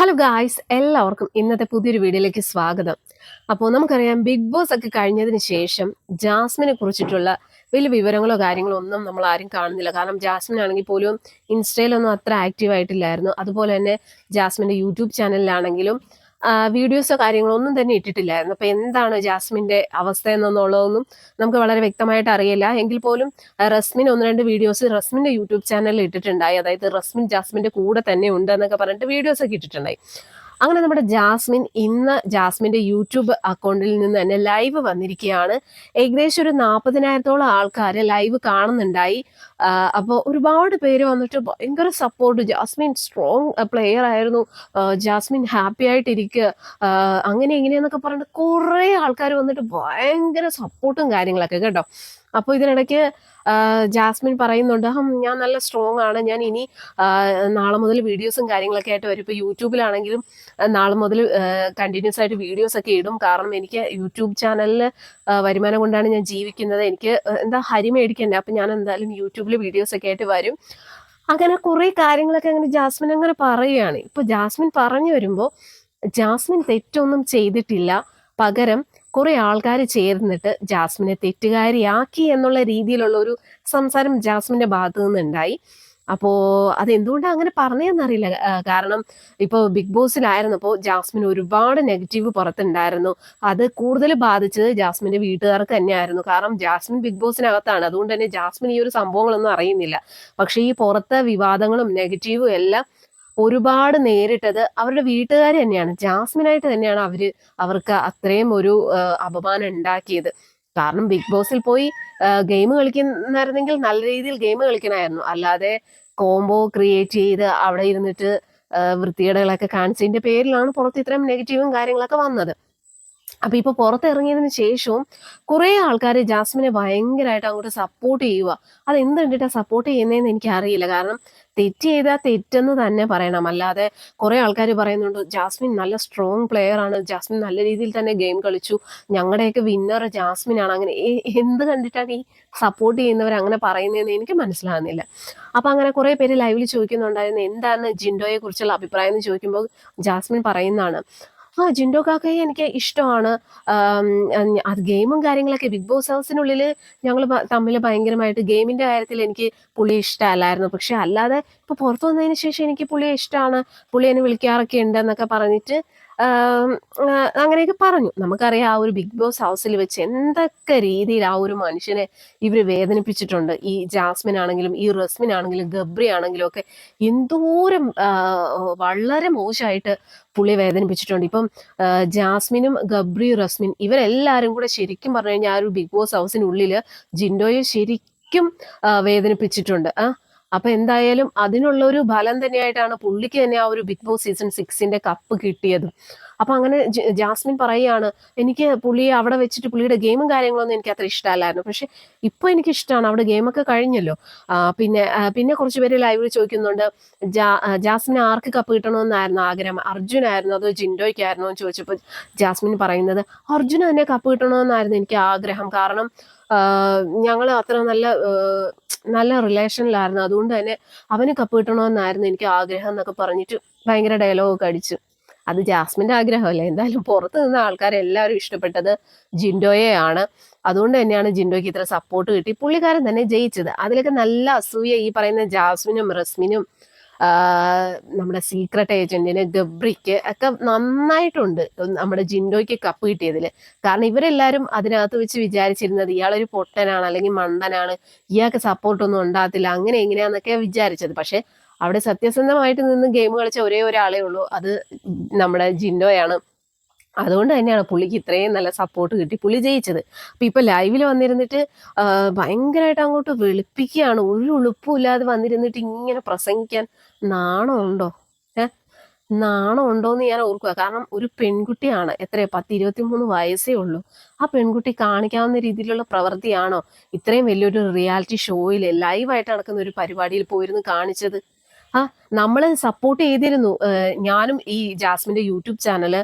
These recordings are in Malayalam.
ഹലോ ഗായ്സ് എല്ലാവർക്കും ഇന്നത്തെ പുതിയൊരു വീഡിയോയിലേക്ക് സ്വാഗതം. അപ്പോൾ നമുക്കറിയാം ബിഗ് ബോസ് ഒക്കെ കഴിഞ്ഞതിന് ശേഷം ജാസ്മിനെ കുറിച്ചിട്ടുള്ള വലിയ വിവരങ്ങളോ കാര്യങ്ങളോ ഒന്നും നമ്മൾ ആരും കാണുന്നില്ല. കാരണം ജാസ്മിൻ ആണെങ്കിൽ പോലും ഇൻസ്റ്റയിലൊന്നും അത്ര ആക്റ്റീവ് ആയിട്ടില്ലായിരുന്നു. അതുപോലെ തന്നെ ജാസ്മിന്റെ യൂട്യൂബ് ചാനലിലാണെങ്കിലും വീഡിയോസോ കാര്യങ്ങളോ ഒന്നും തന്നെ ഇട്ടിട്ടില്ലായിരുന്നു. അപ്പോൾ എന്താണ് ജാസ്മിന്റെ അവസ്ഥ എന്നുള്ളതൊന്നും നമുക്ക് വളരെ വ്യക്തമായിട്ട് അറിയില്ല. എങ്കിൽ പോലും റസ്മിൻ ഒന്ന് രണ്ട് വീഡിയോസ് റസ്മിന്റെ യൂട്യൂബ് ചാനലിൽ ഇട്ടിട്ടുണ്ടായി. അതായത് റസ്മിൻ ജാസ്മിന്റെ കൂടെ തന്നെ ഉണ്ട് എന്നൊക്കെ പറഞ്ഞിട്ട് വീഡിയോസ് ഒക്കെ ഇട്ടിട്ടുണ്ടായി. അങ്ങനെ നമ്മുടെ ജാസ്മിൻ ഇന്ന് ജാസ്മിന്റെ യൂട്യൂബ് അക്കൗണ്ടിൽ നിന്ന് തന്നെ ലൈവ് വന്നിരിക്കുകയാണ്. ഏകദേശം ഒരു നാൽപ്പതിനായിരത്തോളം ആൾക്കാർ ലൈവ് കാണുന്നുണ്ടായി. അപ്പോൾ ഒരുപാട് പേര് വന്നിട്ട് ഭയങ്കര സപ്പോർട്ട് ജാസ്മിൻ സ്ട്രോങ് പ്ലെയർ ആയിരുന്നു. ജാസ്മിൻ ഹാപ്പി ആയിട്ടിരിക്കുക. അങ്ങനെ ഇങ്ങനെയെന്നൊക്കെ പറഞ്ഞിട്ട് കുറേ ആൾക്കാർ വന്നിട്ട് ഭയങ്കര സപ്പോർട്ടും കാര്യങ്ങളൊക്കെ കേട്ടോ. അപ്പോൾ ഇതിനിടയ്ക്ക് ജാസ്മിൻ പറയുന്നുണ്ട് ഞാൻ നല്ല സ്ട്രോങ് ആണ്. ഞാൻ ഇനി നാളെ മുതൽ വീഡിയോസും കാര്യങ്ങളൊക്കെ ആയിട്ട് വരും. ഇപ്പോൾ യൂട്യൂബിലാണെങ്കിലും നാളെ മുതൽ കണ്ടിന്യൂസ് ആയിട്ട് വീഡിയോസ് ഒക്കെ ഇടും. കാരണം എനിക്ക് യൂട്യൂബ് ചാനലിൽ വരുമാനം കൊണ്ടാണ് ഞാൻ ജീവിക്കുന്നത്. എനിക്ക് എന്താ ഹരി മേടിക്കണ്ടേ? അപ്പം ഞാൻ എന്തായാലും യൂട്യൂബിൽ വീഡിയോസ് ഒക്കെ ആയിട്ട് വരും. അങ്ങനെ കുറേ കാര്യങ്ങളൊക്കെ അങ്ങനെ ജാസ്മിൻ അങ്ങനെ പറയുകയാണ്. ഇപ്പോൾ ജാസ്മിൻ പറഞ്ഞു വരുമ്പോൾ ജാസ്മിൻ തെറ്റൊന്നും ചെയ്തിട്ടില്ല. പകരം കുറെ ആൾക്കാർ ചേർന്നിട്ട് ജാസ്മിനെ തെറ്റുകാരിയാക്കി എന്നുള്ള രീതിയിലുള്ള ഒരു സംസാരം ജാസ്മിന്റെ ഭാഗത്തു നിന്നുണ്ടായി. അപ്പോൾ അതെന്തുകൊണ്ടാണ് അങ്ങനെ പറഞ്ഞതെന്നറിയില്ല കാരണം ഇപ്പോൾ ബിഗ് ബോസിലായിരുന്നപ്പോൾ ജാസ്മിൻ ഒരുപാട് നെഗറ്റീവ് പുറത്തുണ്ടായിരുന്നു. അത് കൂടുതൽ ബാധിച്ചത് ജാസ്മിന്റെ വീട്ടുകാർക്ക് തന്നെയായിരുന്നു. കാരണം ജാസ്മിൻ ബിഗ് ബോസിനകത്താണ് അതുകൊണ്ട് തന്നെ ജാസ്മിൻ ഈ ഒരു സംഭവങ്ങളൊന്നും അറിയുന്നില്ല. പക്ഷേ ഈ പുറത്തെ വിവാദങ്ങളും നെഗറ്റീവും എല്ലാം ഒരുപാട് നേരിട്ടത് അവരുടെ വീട്ടുകാർ തന്നെയാണ്. ജാസ്മിനായിട്ട് തന്നെയാണ് അവർ അവർക്ക് അത്രയും ഒരു അപമാനം ഉണ്ടാക്കിയത്. കാരണം ബിഗ് ബോസിൽ പോയി ഗെയിം കളിക്കുന്നായിരുന്നെങ്കിൽ നല്ല രീതിയിൽ ഗെയിം കളിക്കണമായിരുന്നു. അല്ലാതെ കോംബോ ക്രിയേറ്റ് ചെയ്ത് അവിടെ ഇരുന്നിട്ട് വൃത്തികേടുകളൊക്കെ കാണിച്ചതിന്റെ പേരിലാണ് പുറത്ത് ഇത്രയും നെഗറ്റീവും കാര്യങ്ങളൊക്കെ വന്നത്. അപ്പൊ ഇപ്പൊ പുറത്തിറങ്ങിയതിന് ശേഷവും കുറെ ആൾക്കാർ ജാസ്മിനെ ഭയങ്കരമായിട്ട് അങ്ങോട്ട് സപ്പോർട്ട് ചെയ്യുക അത് എന്ത് കണ്ടിട്ടാ സപ്പോർട്ട് ചെയ്യുന്നതെന്ന് എനിക്ക് അറിയില്ല കാരണം തെറ്റ് ചെയ്താൽ തെറ്റെന്ന് തന്നെ പറയണം. അല്ലാതെ കുറെ ആൾക്കാർ പറയുന്നുണ്ട് ജാസ്മിൻ നല്ല സ്ട്രോങ് പ്ലെയർ ആണ്. ജാസ്മിൻ നല്ല രീതിയിൽ തന്നെ ഗെയിം കളിച്ചു. ഞങ്ങളുടെയൊക്കെ വിന്നർ ജാസ്മിൻ ആണ് അങ്ങനെ എന്ത് കണ്ടിട്ടാണ് ഈ സപ്പോർട്ട് ചെയ്യുന്നവർ അങ്ങനെ പറയുന്നതെന്ന് എനിക്ക് മനസ്സിലാകുന്നില്ല അപ്പൊ അങ്ങനെ കുറെ പേര് ലൈവിൽ ചോദിക്കുന്നുണ്ടായിരുന്നു എന്താണ് ജിൻഡോയെ കുറിച്ചുള്ള അഭിപ്രായം? എന്ന് ചോദിക്കുമ്പോൾ ജാസ്മിൻ പറയുന്നതാണ് ആ ജിൻഡോ കാക്കയെ എനിക്ക് ഇഷ്ടമാണ്. അത് ഗെയിമും കാര്യങ്ങളൊക്കെ ബിഗ് ബോസ് ഹൗസിനുള്ളിൽ ഞങ്ങൾ തമ്മിൽ ഭയങ്കരമായിട്ട് ഗെയിമിന്റെ കാര്യത്തിൽ എനിക്ക് പുള്ളി ഇഷ്ടമല്ലായിരുന്നു. പക്ഷെ അല്ലാതെ ഇപ്പോൾ പുറത്തു വന്നതിന് ശേഷം എനിക്ക് പുള്ളിയെ ഇഷ്ടമാണ്. പുള്ളി എന്നെ വിളിക്കാറൊക്കെ ഉണ്ട് എന്നൊക്കെ പറഞ്ഞിട്ട് അങ്ങനെയൊക്കെ പറഞ്ഞു. നമുക്കറിയാം ആ ഒരു ബിഗ് ബോസ് ഹൗസിൽ വെച്ച് എന്തൊക്കെ രീതിയിൽ ആ ഒരു മനുഷ്യനെ ഇവർ വേദനിപ്പിച്ചിട്ടുണ്ട്. ഈ ജാസ്മിൻ ആണെങ്കിലും ഈ റസ്മിൻ ആണെങ്കിലും ഗബ്രി ആണെങ്കിലും ഒക്കെ എന്തോരം വളരെ മോശമായിട്ട് പുള്ളി വേദനിപ്പിച്ചിട്ടുണ്ട്. ഇപ്പം ജാസ്മിനും ഗബ്രി റസ്മിൻ ഇവരെല്ലാവരും കൂടെ ശരിക്കും പറഞ്ഞു കഴിഞ്ഞാൽ ആ ഒരു ബിഗ് ബോസ് ഹൗസിനുള്ളിൽ ജിൻഡോയെ ശരിക്കും വേദനിപ്പിച്ചിട്ടുണ്ട്. ആ അപ്പൊ എന്തായാലും അതിനുള്ള ഒരു ഫലം തന്നെയായിട്ടാണ് പുള്ളിക്ക് തന്നെ ആ ഒരു ബിഗ് ബോസ് സീസൺ സിക്സിന്റെ കപ്പ് കിട്ടിയത്. അപ്പൊ അങ്ങനെ ജാസ്മിൻ പറയുകയാണ് എനിക്ക് പുള്ളിയെ അവിടെ വെച്ചിട്ട് പുള്ളിയുടെ ഗെയിമും കാര്യങ്ങളൊന്നും എനിക്ക് അത്ര ഇഷ്ടമല്ലായിരുന്നു. പക്ഷെ ഇപ്പൊ എനിക്ക് ഇഷ്ടമാണ് അവിടെ ഗെയിമൊക്കെ കഴിഞ്ഞല്ലോ. പിന്നെ പിന്നെ കുറച്ച് പേര് ലൈവിൽ ചോദിക്കുന്നുണ്ട് ജാ- ജാസ്മിന് ആർക്ക് കപ്പ് കിട്ടണമെന്നായിരുന്നു ആഗ്രഹം? അർജുനായിരുന്നു അതോ ജിൻഡോയ്ക്കായിരുന്നോ? എന്ന് ചോദിച്ചപ്പോൾ ജാസ്മിൻ പറയുന്നത് അർജുന തന്നെ കപ്പ് കിട്ടണമെന്നായിരുന്നു എനിക്ക് ആഗ്രഹം. കാരണം ഞങ്ങൾ അത്ര നല്ല നല്ല റിലേഷനിലായിരുന്നു. അതുകൊണ്ട് തന്നെ അവന് കപ്പ് കിട്ടണമെന്നായിരുന്നു എനിക്ക് ആഗ്രഹം എന്നൊക്കെ പറഞ്ഞിട്ട് ഭയങ്കര ഡയലോഗൊക്കെ അടിച്ചു. അത് ജാസ്മിന്റെ ആഗ്രഹമല്ലേ? എന്തായാലും പുറത്ത് നിന്ന ആൾക്കാരെല്ലാവരും ഇഷ്ടപ്പെട്ടത് ജിൻഡോയെയാണ് അതുകൊണ്ട് തന്നെയാണ് ജിൻഡോയ്ക്ക് ഇത്ര സപ്പോർട്ട് കിട്ടി. പുള്ളിക്കാരൻ തന്നെ ജയിച്ചത്. അതിലൊക്കെ നല്ല അസൂയ ഈ പറയുന്ന ജാസ്മിനും റസ്മിനും നമ്മുടെ സീക്രട്ട് ഏജന്റിന് ഗബ്രിക്ക് ഒക്കെ നന്നായിട്ടുണ്ട്. നമ്മുടെ ജിൻഡോയ്ക്ക് കപ്പ് കിട്ടിയതിൽ കാരണം ഇവരെല്ലാവരും അതിനകത്ത് വെച്ച് വിചാരിച്ചിരുന്നത് ഇയാളൊരു പൊട്ടനാണ് അല്ലെങ്കിൽ മണ്ടനാണ് ഇയാൾക്ക് സപ്പോർട്ടൊന്നും ഉണ്ടാകത്തില്ല. അങ്ങനെ എങ്ങനെയാന്നൊക്കെ വിചാരിച്ചത്. പക്ഷെ അവിടെ സത്യസന്ധമായിട്ട് നിന്ന് ഗെയിം കളിച്ച ഒരേ ഒരാളേ ഉള്ളൂ. അത് നമ്മുടെ ജിൻഡോയാണ്. അതുകൊണ്ട് തന്നെയാണ് പുള്ളിക്ക് ഇത്രയും നല്ല സപ്പോർട്ട് കിട്ടി. പുള്ളി ജയിച്ചത്. അപ്പൊ ഇപ്പൊ ലൈവിൽ വന്നിരുന്നിട്ട് ഭയങ്കരമായിട്ട് അങ്ങോട്ട് വെളുപ്പിക്കുകയാണ്. ഒരു ഉളുപ്പും ഇല്ലാതെ വന്നിരുന്നിട്ട് ഇങ്ങനെ പ്രസംഗിക്കാൻ നാണമുണ്ടോ ഏ? നാണമുണ്ടോന്ന് ഞാൻ ഓർക്കുക കാരണം ഒരു പെൺകുട്ടിയാണ്. എത്ര പത്ത് ഇരുപത്തി മൂന്ന് വയസ്സേ ഉള്ളൂ. ആ പെൺകുട്ടി കാണിക്കാവുന്ന രീതിയിലുള്ള പ്രവൃത്തിയാണോ? ഇത്രയും വലിയൊരു റിയാലിറ്റി ഷോയിൽ ലൈവായിട്ട് നടക്കുന്ന ഒരു പരിപാടിയിൽ പോയിരുന്നു കാണിച്ചത്? ആ നമ്മൾ സപ്പോർട്ട് ചെയ്തിരുന്നു. ഞാനും ഈ ജാസ്മിന്റെ യൂട്യൂബ് ചാനൽ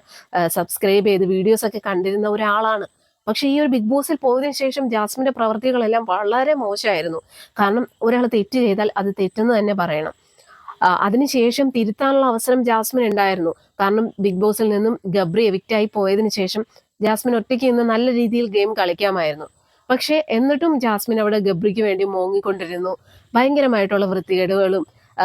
സബ്സ്ക്രൈബ് ചെയ്ത് വീഡിയോസ് ഒക്കെ കണ്ടിരുന്ന ഒരാളാണ്. പക്ഷെ ഈ ഒരു ബിഗ് ബോസിൽ പോയതിനു ശേഷം ജാസ്മിന്റെ പ്രവർത്തികളെല്ലാം വളരെ മോശമായിരുന്നു. കാരണം ഒരാൾ തെറ്റ് ചെയ്താൽ അത് തെറ്റെന്ന് തന്നെ പറയണം. അതിനുശേഷം തിരുത്താനുള്ള അവസരം ജാസ്മിൻ ഉണ്ടായിരുന്നു. കാരണം ബിഗ് ബോസിൽ നിന്നും ഗബ്രി എവിക്റ്റ് ആയി പോയതിനു ശേഷം ജാസ്മിൻ ഒറ്റയ്ക്ക് നിന്ന് നല്ല രീതിയിൽ ഗെയിം കളിക്കാമായിരുന്നു. പക്ഷെ എന്നിട്ടും ജാസ്മിൻ അവിടെ ഗബ്രിക്ക് വേണ്ടി മോങ്ങിക്കൊണ്ടിരുന്നു. ഭയങ്കരമായിട്ടുള്ള വൃത്തികേടുകളും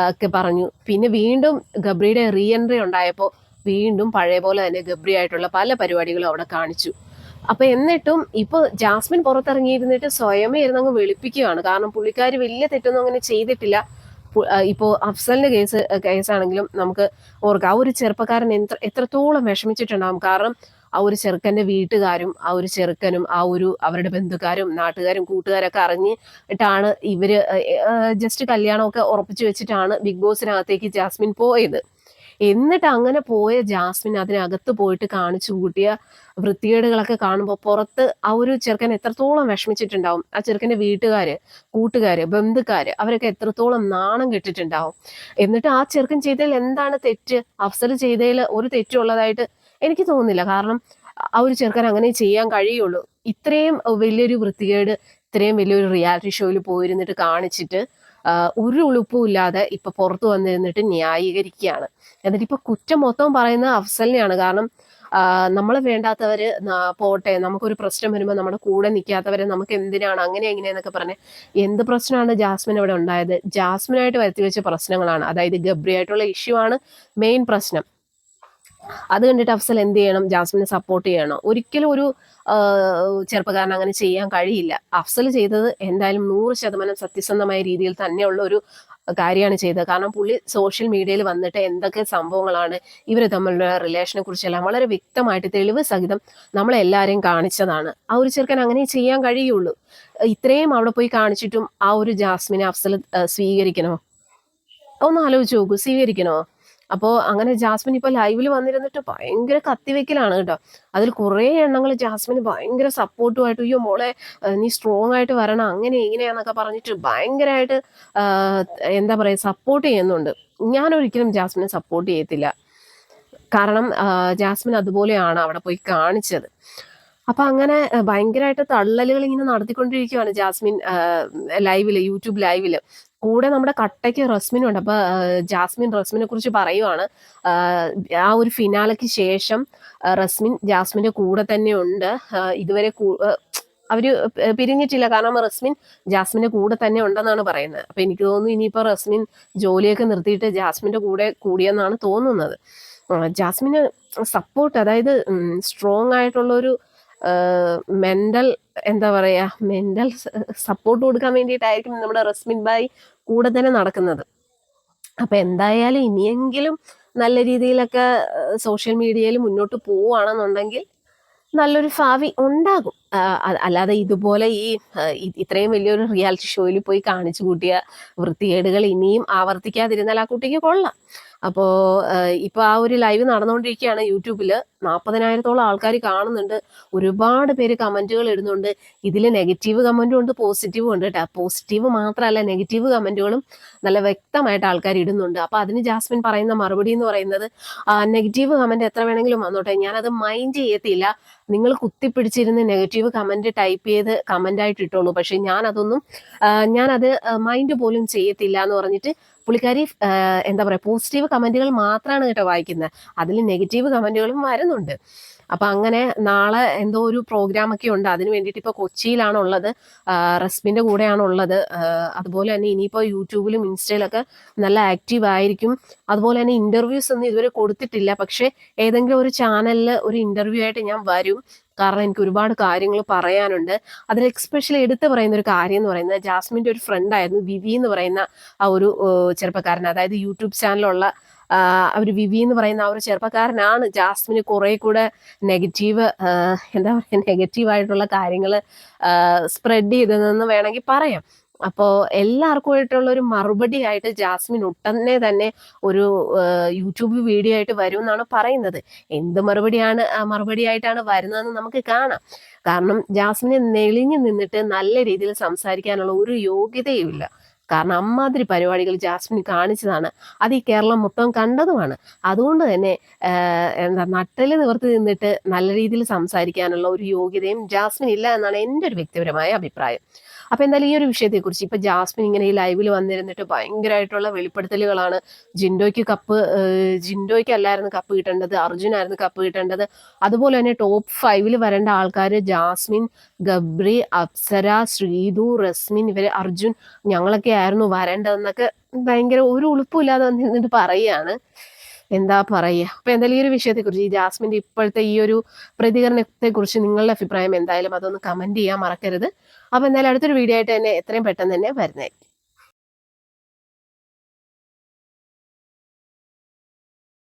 ഒക്കെ പറഞ്ഞു. പിന്നെ വീണ്ടും ഗബ്രിയുടെ റീ എൻട്രി ഉണ്ടായപ്പോൾ വീണ്ടും പഴയ പോലെ തന്നെ ഗബ്രി ആയിട്ടുള്ള പല പരിപാടികളും അവിടെ കാണിച്ചു. അപ്പൊ എന്നിട്ടും ഇപ്പൊ ജാസ്മിൻ പുറത്തിറങ്ങിയിരുന്നിട്ട് സ്വയമേ ഇരുന്നങ്ങ് വെളുപ്പിക്കുകയാണ്. കാരണം പുള്ളിക്കാർ വലിയ തെറ്റൊന്നും അങ്ങനെ ചെയ്തിട്ടില്ല. ഇപ്പോൾ അഫ്സലിന്റെ കേസ് കേസാണെങ്കിലും നമുക്ക് ഓർക്കാം. ആ ഒരു ചെറുപ്പക്കാരൻ എത്ര എത്രത്തോളം വിഷമിച്ചിട്ടുണ്ടാകും കാരണം ആ ഒരു ചെറുക്കന്റെ വീട്ടുകാരും ആ ഒരു ചെറുക്കനും ആ ഒരു അവരുടെ ബന്ധുക്കാരും നാട്ടുകാരും കൂട്ടുകാരൊക്കെ അറിഞ്ഞിട്ടാണ് ഇവർ ജസ്റ്റ് കല്യാണമൊക്കെ ഉറപ്പിച്ചു വെച്ചിട്ടാണ് ബിഗ് ബോസിനകത്തേക്ക് ജാസ്മിൻ പോയത്. എന്നിട്ട് അങ്ങനെ പോയ ജാസ്മിൻ അതിനകത്ത് പോയിട്ട് കാണിച്ചു കൂട്ടിയ വൃത്തികേടുകളൊക്കെ കാണുമ്പോൾ പുറത്ത് ആ ഒരു ചെറുക്കൻ എത്രത്തോളം വിഷമിച്ചിട്ടുണ്ടാവും. ആ ചെറുക്കന്റെ വീട്ടുകാർ കൂട്ടുകാർ ബന്ധുക്കാർ അവരൊക്കെ എത്രത്തോളം നാണം കെട്ടിട്ടുണ്ടാവും. എന്നിട്ട് ആ ചെറുക്കൻ ചെയ്തതിൽ എന്താണ് തെറ്റ്? അഫ്സൽ ചെയ്തതിൽ ഒരു തെറ്റുള്ളതായിട്ട് എനിക്ക് തോന്നുന്നില്ല. കാരണം ആ ഒരു ചെറുക്കൻ അങ്ങനെ ചെയ്യാൻ കഴിയുള്ളൂ. ഇത്രയും വലിയൊരു വൃത്തികേട് ഇത്രയും വലിയൊരു റിയാലിറ്റി ഷോയിൽ പോയിരുന്നിട്ട് കാണിച്ചിട്ട് ഒരു ഉളുപ്പും ഇല്ലാതെ ഇപ്പൊ പുറത്തു വന്നിരുന്നിട്ട് ന്യായീകരിക്കുകയാണ്. എന്നിട്ട് ഇപ്പൊ കുറ്റം മൊത്തം പറയുന്ന അഫ്സലിനെയാണ്. കാരണം നമ്മൾ വേണ്ടാത്തവര് പോട്ടെ നമുക്കൊരു പ്രശ്നം വരുമ്പോൾ നമ്മുടെ കൂടെ നിൽക്കാത്തവരെ നമുക്ക് എന്തിനാണ് അങ്ങനെ എങ്ങനെയെന്നൊക്കെ പറഞ്ഞ് എന്ത് പ്രശ്നമാണ് ജാസ്മിൻ ഇവിടെ ഉണ്ടായത്? ജാസ്മിനായിട്ട് വരുത്തി വെച്ച പ്രശ്നങ്ങളാണ്. അതായത് ഗബ്രിയായിട്ടുള്ള ഇഷ്യൂ ആണ് മെയിൻ പ്രശ്നം. അത് കണ്ടിട്ട് അഫ്സൽ എന്ത് ചെയ്യണം? ജാസ്മിനെ സപ്പോർട്ട് ചെയ്യണം. ഒരിക്കലും ഒരു ചെറുപ്പക്കാരൻ അങ്ങനെ ചെയ്യാൻ കഴിയില്ല. അഫ്സൽ ചെയ്തത് എന്തായാലും നൂറ് ശതമാനം സത്യസന്ധമായ രീതിയിൽ തന്നെയുള്ള ഒരു കാര്യമാണ് ചെയ്തത്. കാരണം പുള്ളി സോഷ്യൽ മീഡിയയിൽ വന്നിട്ട് എന്തൊക്കെ സംഭവങ്ങളാണ് ഇവർ തമ്മിലുള്ള റിലേഷനെ കുറിച്ചെല്ലാം വളരെ വ്യക്തമായിട്ട് തെളിവ് സഹിതം നമ്മളെല്ലാവരെയും കാണിച്ചതാണ്. ആ ഒരു ചെറുക്കൻ അങ്ങനെ ചെയ്യാൻ കഴിയുള്ളൂ. ഇത്രയും അവിടെ പോയി കാണിച്ചിട്ടും ആ ഒരു ജാസ്മിനെ അഫ്സൽ സ്വീകരിക്കണോ? ഒന്ന് ആലോചിച്ച് നോക്കൂ. സ്വീകരിക്കണോ? അപ്പോൾ അങ്ങനെ ജാസ്മിൻ ഇപ്പോൾ ലൈവിൽ വന്നിരുന്നിട്ട് ഭയങ്കര കത്തിവെക്കലാണ് കേട്ടോ. അതിൽ കുറേ എണ്ണങ്ങൾ ജാസ്മിന് ഭയങ്കര സപ്പോർട്ടുമായിട്ട് അയ്യോ മോളെ നീ സ്ട്രോങ് ആയിട്ട് വരണം അങ്ങനെ ഇങ്ങനെയാന്നൊക്കെ പറഞ്ഞിട്ട് ഭയങ്കരമായിട്ട് എന്താ പറയുക സപ്പോർട്ട് ചെയ്യുന്നുണ്ട്. ഞാൻ ഒരിക്കലും ജാസ്മിനെ സപ്പോർട്ട് ചെയ്യത്തില്ല. കാരണം ജാസ്മിൻ അതുപോലെയാണ് അവിടെ പോയി കാണിച്ചത്. അപ്പൊ അങ്ങനെ ഭയങ്കരമായിട്ട് തള്ളലുകൾ ഇങ്ങനെ നടത്തിക്കൊണ്ടിരിക്കുകയാണ് ജാസ്മിൻ ലൈവിൽ യൂട്യൂബ് ലൈവിൽ. കൂടെ നമ്മുടെ കട്ടയ്ക്ക് റസ്മിനും ഉണ്ട്. അപ്പൊ ജാസ്മിൻ റസ്മിനെ കുറിച്ച് പറയുവാണ്. ആ, ഒരു ഫിനാലയ്ക്ക് ശേഷം റസ്മിൻ ജാസ്മിന്റെ കൂടെ തന്നെ ഉണ്ട്. ഇതുവരെ അവർ പിരിഞ്ഞിട്ടില്ല. കാരണം റസ്മിൻ ജാസ്മിന്റെ കൂടെ തന്നെ ഉണ്ടെന്നാണ് പറയുന്നത്. അപ്പൊ എനിക്ക് തോന്നുന്നു ഇനിയിപ്പോ റസ്മിൻ ജോലിയൊക്കെ നിർത്തിയിട്ട് ജാസ്മിന്റെ കൂടെ കൂടിയെന്നാണ് തോന്നുന്നത്. ജാസ്മിന് സപ്പോർട്ട് അതായത് സ്ട്രോങ് ആയിട്ടുള്ള ഒരു മെന്റൽ എന്താ പറയാ മെന്റൽ സപ്പോർട്ട് കൊടുക്കാൻ വേണ്ടിയിട്ടായിരിക്കും നമ്മുടെ റസ്മിൻ ബായി കൂടെ തന്നെ നടക്കുന്നത്. അപ്പൊ എന്തായാലും ഇനിയെങ്കിലും നല്ല രീതിയിലൊക്കെ സോഷ്യൽ മീഡിയയിൽ മുന്നോട്ട് പോവുകയാണെന്നുണ്ടെങ്കിൽ നല്ലൊരു ഭാവി ഉണ്ടാകും. അല്ലാതെ ഇതുപോലെ ഈ ഇത്രയും വലിയൊരു റിയാലിറ്റി ഷോയിൽ പോയി കാണിച്ചു കൂട്ടിയ വൃത്തികേടുകൾ ഇനിയും ആവർത്തിക്കാതിരുന്നാൽ ആ കുട്ടിക്ക് കൊള്ളാം. അപ്പോൾ ഇപ്പോൾ ആ ഒരു ലൈവ് നടന്നുകൊണ്ടിരിക്കുകയാണ്. യൂട്യൂബിൽ നാൽപ്പതിനായിരത്തോളം ആൾക്കാർ കാണുന്നുണ്ട്. ഒരുപാട് പേര് കമന്റുകൾ ഇടുന്നുണ്ട്. ഇതിൽ നെഗറ്റീവ് കമന്റും ഉണ്ട് പോസിറ്റീവും ഉണ്ട് കേട്ടോ. പോസിറ്റീവ് മാത്രമല്ല നെഗറ്റീവ് കമന്റുകളും നല്ല വ്യക്തമായിട്ട് ആൾക്കാർ ഇടുന്നുണ്ട്. അപ്പോൾ അതിന് ജാസ്മിൻ പറയുന്ന മറുപടി എന്ന് പറയുന്നത് നെഗറ്റീവ് കമന്റ് എത്ര വേണമെങ്കിലും വന്നോട്ടെ. ഞാനത് മൈൻഡ് ചെയ്യത്തില്ല. നിങ്ങൾ കുത്തിപ്പിടിച്ചിരുന്ന് നെഗറ്റീവ് കമന്റ് ടൈപ്പ് ചെയ്ത് കമന്റായിട്ട് ഇട്ടോളൂ. പക്ഷേ ഞാൻ ഞാനത് മൈൻഡ് പോലും ചെയ്യത്തില്ല എന്ന് പറഞ്ഞിട്ട് പുള്ളിക്കാരി എന്താ പറയുക പോസിറ്റീവ് കമന്റുകൾ മാത്രമാണ് കേട്ടോ വായിക്കുന്നത് അതിൽ നെഗറ്റീവ് കമന്റുകളും വരുന്നുണ്ട്. അപ്പൊ അങ്ങനെ നാളെ എന്തോ ഒരു പ്രോഗ്രാം ഒക്കെ ഉണ്ട്. അതിന് വേണ്ടിയിട്ട് ഇപ്പൊ കൊച്ചിയിലാണുള്ളത്. ഉള്ളത് കൂടെയാണുള്ളത്. അതുപോലെ തന്നെ ഇനിയിപ്പോ യൂട്യൂബിലും ഇൻസ്റ്റയിലൊക്കെ നല്ല ആക്റ്റീവ് ആയിരിക്കും. അതുപോലെ തന്നെ ഇന്റർവ്യൂസ് ഒന്നും ഇതുവരെ കൊടുത്തിട്ടില്ല. പക്ഷേ ഏതെങ്കിലും ഒരു ചാനലിൽ ഒരു ഇന്റർവ്യൂ ആയിട്ട് ഞാൻ വരും. കാരണം എനിക്ക് ഒരുപാട് കാര്യങ്ങൾ പറയാനുണ്ട്. അതിൽ എക്സ്പെഷ്യലി എടുത്തു പറയുന്ന ഒരു കാര്യം എന്ന് പറയുന്നത് ജാസ്മിന്റെ ഒരു ഫ്രണ്ടായിരുന്നു വിവി എന്ന് പറയുന്ന ആ ഒരു ചെറുപ്പക്കാരൻ. അതായത് യൂട്യൂബ് ചാനലുള്ള അവർ വിവി എന്ന് പറയുന്ന ആ ഒരു ചെറുപ്പക്കാരനാണ് ജാസ്മിന് കുറെ കൂടെ നെഗറ്റീവ് എന്താ പറയുക നെഗറ്റീവായിട്ടുള്ള കാര്യങ്ങൾ സ്പ്രെഡ് ചെയ്തതെന്ന് വേണമെങ്കിൽ പറയാം. അപ്പോൾ എല്ലാവർക്കും ആയിട്ടുള്ള ഒരു മറുപടി ആയിട്ട് ജാസ്മിൻ ഉടനെ തന്നെ ഒരു യൂട്യൂബ് വീഡിയോ ആയിട്ട് വരും എന്നാണ് പറയുന്നത്. എന്ത് മറുപടിയാണ് മറുപടി ആയിട്ടാണ് വരുന്നതെന്ന് നമുക്ക് കാണാം. കാരണം ജാസ്മിനെ നെളിഞ്ഞു നിന്നിട്ട് നല്ല രീതിയിൽ സംസാരിക്കാനുള്ള ഒരു യോഗ്യതയുമില്ല. കാരണം അമ്മാതിരി പരിപാടികൾ ജാസ്മിൻ കാണിച്ചതാണ്. അത് ഈ കേരളം മൊത്തം കണ്ടതുമാണ്. അതുകൊണ്ട് തന്നെ എന്താ നട്ടൽ നിവർത്തി നിന്നിട്ട് നല്ല രീതിയിൽ സംസാരിക്കാനുള്ള ഒരു യോഗ്യതയും ജാസ്മിൻ ഇല്ല എന്നാണ് എന്റെ ഒരു വ്യക്തിപരമായ അഭിപ്രായം. അപ്പോൾ എന്തായാലും ഈ ഒരു വിഷയത്തെക്കുറിച്ച് ഇപ്പോൾ ജാസ്മിൻ ഇങ്ങനെ ഈ ലൈവിൽ വന്നിരുന്നിട്ട് ഭയങ്കരമായിട്ടുള്ള വെളിപ്പെടുത്തലുകളാണ്. ജിൻഡോയ്ക്ക് കപ്പ് ജിൻഡോയ്ക്ക് അല്ലായിരുന്നു കപ്പ് കിട്ടേണ്ടത് അർജുനായിരുന്നു കപ്പ് കിട്ടേണ്ടത്. അതുപോലെ തന്നെ ടോപ്പ് ഫൈവിൽ വരേണ്ട ആൾക്കാർ ജാസ്മിൻ ഗബ്രി അപ്സര ശ്രീതു റസ്മിൻ ഇവർ അർജുൻ ഞങ്ങളൊക്കെ ആയിരുന്നു വരേണ്ടതെന്നൊക്കെ ഭയങ്കര ഒരു ഉളുപ്പില്ലാതെ വന്നിരുന്നിട്ട് പറയുകയാണ്. എന്താ പറയുക? അപ്പൊ എന്തായാലും ഈ ഒരു വിഷയത്തെക്കുറിച്ച് ഈ ജാസ്മിന്റെ ഇപ്പോഴത്തെ ഈ ഒരു പ്രതികരണത്തെക്കുറിച്ച് നിങ്ങളുടെ അഭിപ്രായം എന്തായാലും അതൊന്ന് കമന്റ് ചെയ്യാൻ മറക്കരുത്. അപ്പൊ എന്തായാലും അടുത്തൊരു വീഡിയോ ആയിട്ട് തന്നെ എത്രയും പെട്ടെന്ന് തന്നെ വരുന്നതായിരിക്കും.